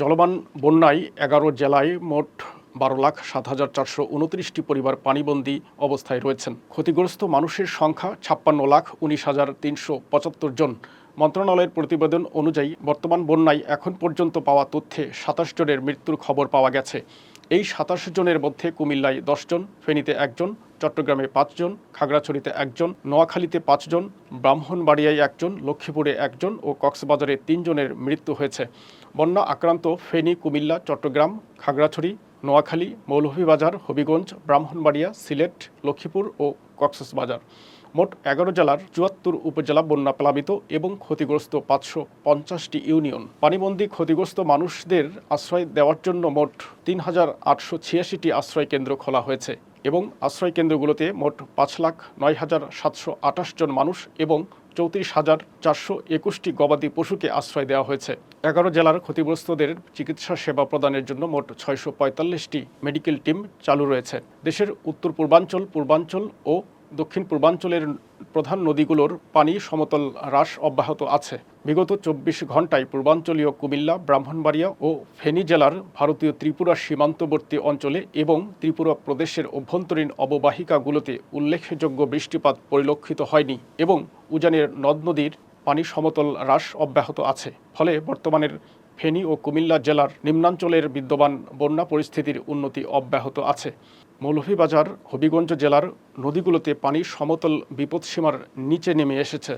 চলমান বন্যায় এগারো জেলায় মোট বারো লাখ সাত হাজার চারশো উনত্রিশটি পরিবার পানিবন্দী অবস্থায় রয়েছেন। ক্ষতিগ্রস্ত মানুষের সংখ্যা ছাপ্পান্ন লাখ উনিশ হাজার তিনশো পঁচাত্তর জন। মন্ত্রণালয়ের প্রতিবেদন অনুযায়ী বর্তমান বন্যায় এখন পর্যন্ত পাওয়া তথ্যে সাতাশ জনের মৃত্যুর খবর পাওয়া গেছে। এই সাতাশ জনের মধ্যে কুমিল্লায় দশজন ফেনীতে একজন, চট্টগ্রামে পাঁচজন খাগড়াছড়িতে একজন, নোয়াখালীতে পাঁচজন ব্রাহ্মণবাড়িয়ায় একজন লক্ষ্মীপুরে একজন ও কক্সবাজারে তিনজনের মৃত্যু হয়েছে। বন্যা আক্রান্ত ফেনী, কুমিল্লা, চট্টগ্রাম, খাগড়াছড়ি, নোয়াখালী, মৌলভীবাজার, হবিগঞ্জ, ব্রাহ্মণবাড়িয়া, সিলেট, লক্ষ্মীপুর ও কক্সবাজার। মোট এগারো জেলার চুয়াত্তর উপজেলা বন্যা প্লাবিত এবং ক্ষতিগ্রস্ত পাঁচশো পঞ্চাশটি ইউনিয়ন। পানিবন্দী ক্ষতিগ্রস্ত মানুষদের আশ্রয় দেওয়ার জন্য মোট তিন হাজার আটশো ছিয়াশিটি আশ্রয় কেন্দ্র খোলা হয়েছে এবং আশ্রয় কেন্দ্রগুলোতে মোট পাঁচ লাখ নয় হাজার সাতশো আঠাশ জন মানুষ এবং চৌত্রিশ হাজার চারশো একুশটি গবাদি পশুকে আশ্রয় দেওয়া হয়েছে। এগারো জেলার ক্ষতিগ্রস্তদের চিকিৎসা সেবা প্রদানের জন্য মোট ছয়শো পঁয়তাল্লিশটি মেডিকেল টিম চালু রয়েছে। দেশের উত্তর পূর্বাঞ্চল পূর্বাঞ্চল ও দক্ষিণ পূর্বাঞ্চলের প্রধান নদীগুলোর পানি সমতল হ্রাস অব্যাহত আছে। বিগত চব্বিশ ঘন্টায় পূর্বাঞ্চলীয় কুমিল্লা, ব্রাহ্মণবাড়িয়া ও ফেনী জেলার ভারতীয় ত্রিপুরা সীমান্তবর্তী অঞ্চলে এবং ত্রিপুরা প্রদেশের অভ্যন্তরীণ অববাহিকাগুলোতে উল্লেখযোগ্য বৃষ্টিপাত পরিলক্ষিত হয়নি এবং উজানের নদ নদীর পানি সমতল হ্রাস অব্যাহত আছে। ফলে বর্তমানের ফেনী ও কুমিল্লা জেলার নিম্নাঞ্চলের বিদ্যমান বন্যা পরিস্থিতির উন্নতি অব্যাহত আছে। মৌলভীবাজার, হবিগঞ্জ জেলার নদীগুলোতে পানি সমতল বিপদসীমার নিচে নেমে এসেছে।